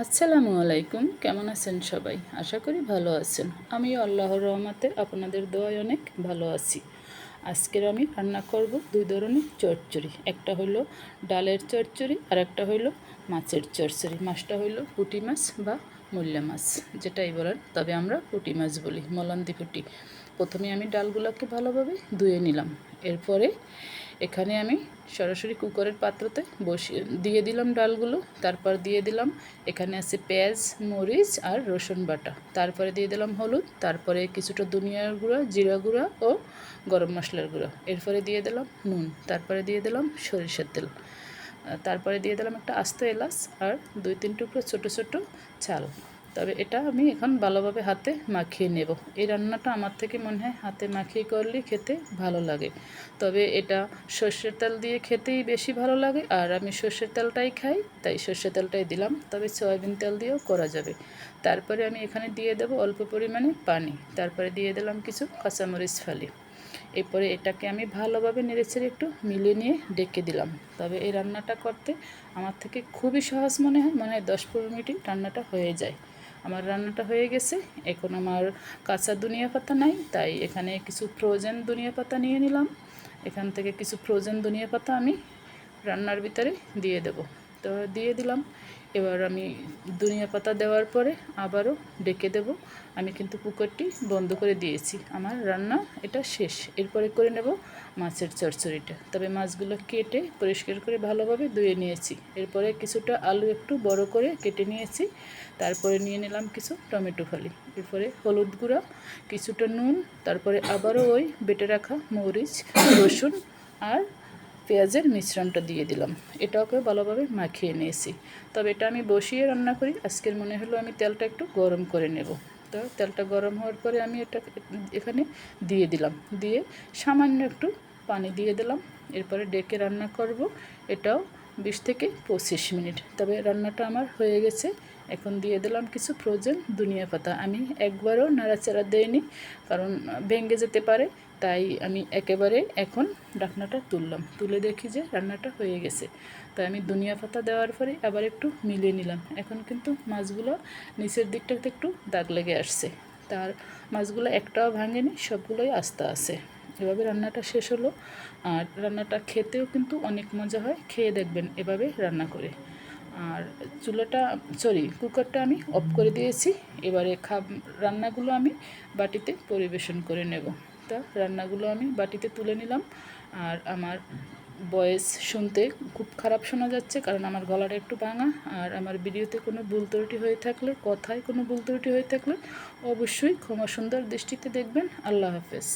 আসসালামু আলাইকুম। কেমন আছেন সবাই? আশা করি ভালো আছেন। আমি আল্লাহর রহমতে আপনাদের দোয়ায় অনেক ভালো আছি। আজকের আমি রান্না করব দুই ধরনের চচ্চড়ি। একটা হলো ডালের চচ্চড়ি আর একটা হলো মাছের চচ্চড়ি। মাছটা হলো পুঁটি মাছ বা মূল্যা মাছ, যেটাই বলেন, তবে আমরা পুঁটি মাছ বলি, মলান্দি পুঁটি। প্রথমে আমি ডালগুলোকে ভালোভাবে ধুয়ে নিলাম। এরপরে এখানে আমি সরাসরি কুকারের পাত্রতে বসিয়ে দিয়ে দিলাম ডালগুলো, তারপর দিয়ে দিলাম এখানে আছে পেঁয়াজ, মরিচ আর রসুন বাটা। তারপরে দিয়ে দিলাম হলুদ, তারপরে কিছুটা দুনিয়ার গুঁড়া, জিরা গুঁড়া ও গরম মশলার গুঁড়া। এরপরে দিয়ে দিলাম নুন, তারপরে দিয়ে দিলাম সরিষার তেল। তারপরে দিয়ে দিলাম একটা আস্ত এলাচ আর দুই তিন টুকরো ছোটো ছোটো চাল। তবে এটা আমি এখন ভালোভাবে হাতে মাখিয়ে নেব। এই রান্নাটা আমার থেকে মনে হয় হাতে মাখিয়ে করলে খেতে ভালো লাগে। তবে এটা সর্ষের তেল দিয়ে খেতেই বেশি ভালো লাগে, আর আমি সর্ষের তেলটাই খাই, তাই সর্ষের তেলটাই দিলাম। তবে সয়াবিন তেল দিয়েও করা যাবে। তারপরে আমি এখানে দিয়ে দেব অল্প পরিমাণে পানি। তারপরে দিয়ে দিলাম কিছু কাঁচামরিচ ফালি। এরপরে এটাকে আমি ভালোভাবে নেড়েচেড়ে একটু মিলিয়ে নিয়ে ডেকে দিলাম। তবে এই রান্নাটা করতে আমার থেকে খুবই সহজ মনে হয় মনে হয় দশ পনেরো মিনিটই রান্নাটা হয়ে যায়। আমার রান্নাটা হয়ে গেছে। এখন আমার কাঁচা দুনিয়া পাতা নাই, তাই এখানে কিছু ফ্রোজেন দুনিয়া পাতা নিয়ে নিলাম। এখান থেকে কিছু ফ্রোজেন দুনিয়া পাতা আমি রান্নার ভিতরে দিয়ে দেব। তো দিয়ে দিলাম। এবার আমি ধনিয়া পাতা দেওয়ার পরে আবারও ডেকে দেব। আমি কিন্তু কুকারটি বন্ধ করে দিয়েছি। আমার রান্না এটা শেষ। এরপরে করে নেব মাছের চচ্চড়িটা তবে মাছগুলো কেটে পরিষ্কার করে ভালোভাবে ধুয়ে নিয়েছি। এরপরে কিছুটা আলু একটু বড় করে কেটে নিয়েছি। তারপরে নিয়ে নিলাম কিছু টমেটো ফালি। এরপরে হলুদ গুঁড়া, কিছুটা নুন, তারপরে আবারও ওই বেটে রাখা মরিচ, রসুন আর পেঁয়াজের মিশ্রণটা দিয়ে দিলাম। এটাকে ভালোভাবে মাখিয়ে নিয়েছি। তবে এটা আমি বসিয়ে রান্না করি। আজকের মনে হলো আমি তেলটা একটু গরম করে নেব। তো তেলটা গরম হওয়ার পরে আমি এটা এখানে দিয়ে দিলাম। দিয়ে সামান্য একটু পানি দিয়ে দিলাম। এরপরে ডেকে রান্না করব। এটাও বিশ থেকে পঁচিশ মিনিট। তবে রান্নাটা আমার হয়ে গেছে। এখন দিয়ে দিলাম কিছু ফ্রোজেন দুনিয়া পাতা। আমি একবারও নাড়াচাড়া দেয়নি কারণ ভেঙে যেতে পারে, তাই আমি একেবারে এখন ডাকনাটা তুললাম। তুলে দেখি যে রান্নাটা হয়ে গেছে। তাই আমি দুনিয়া পাতা দেওয়ার পরে আবার একটু মিলিয়ে নিলাম। এখন কিন্তু মাছগুলো নিচের দিকটাতে একটু দাগ লেগে আসছে। তার মাছগুলো একটাও ভাঙেনি, সবগুলোই আস্তে আছে। এভাবে রান্নাটা শেষ হলো, আর রান্নাটা খেতেও কিন্তু অনেক মজা হয়, খেয়ে দেখবেন এভাবে রান্না করে। আর চুলাটা সরি কুকারটা আমি অফ করে দিয়েছি, এবারে খাব, রান্নাগুলো আমি বাটিতে পরিবেশন করে নেব। তা রান্নাগুলো আমি বাটিতে তুলে নিলাম, আর আমার বয়েস শুনতে খুব খারাপ শোনা যাচ্ছে, কারণ আমার গলাটা একটু ভাঙা, আর আমার ভিডিওতে কোনো ভুল ত্রুটি হয়ে থাকলে, কথায় কোনো ভুল ত্রুটি হয়ে থাকলে অবশ্যই ক্ষমা সুন্দর দৃষ্টিতে দেখবেন। আল্লাহ হাফেজ।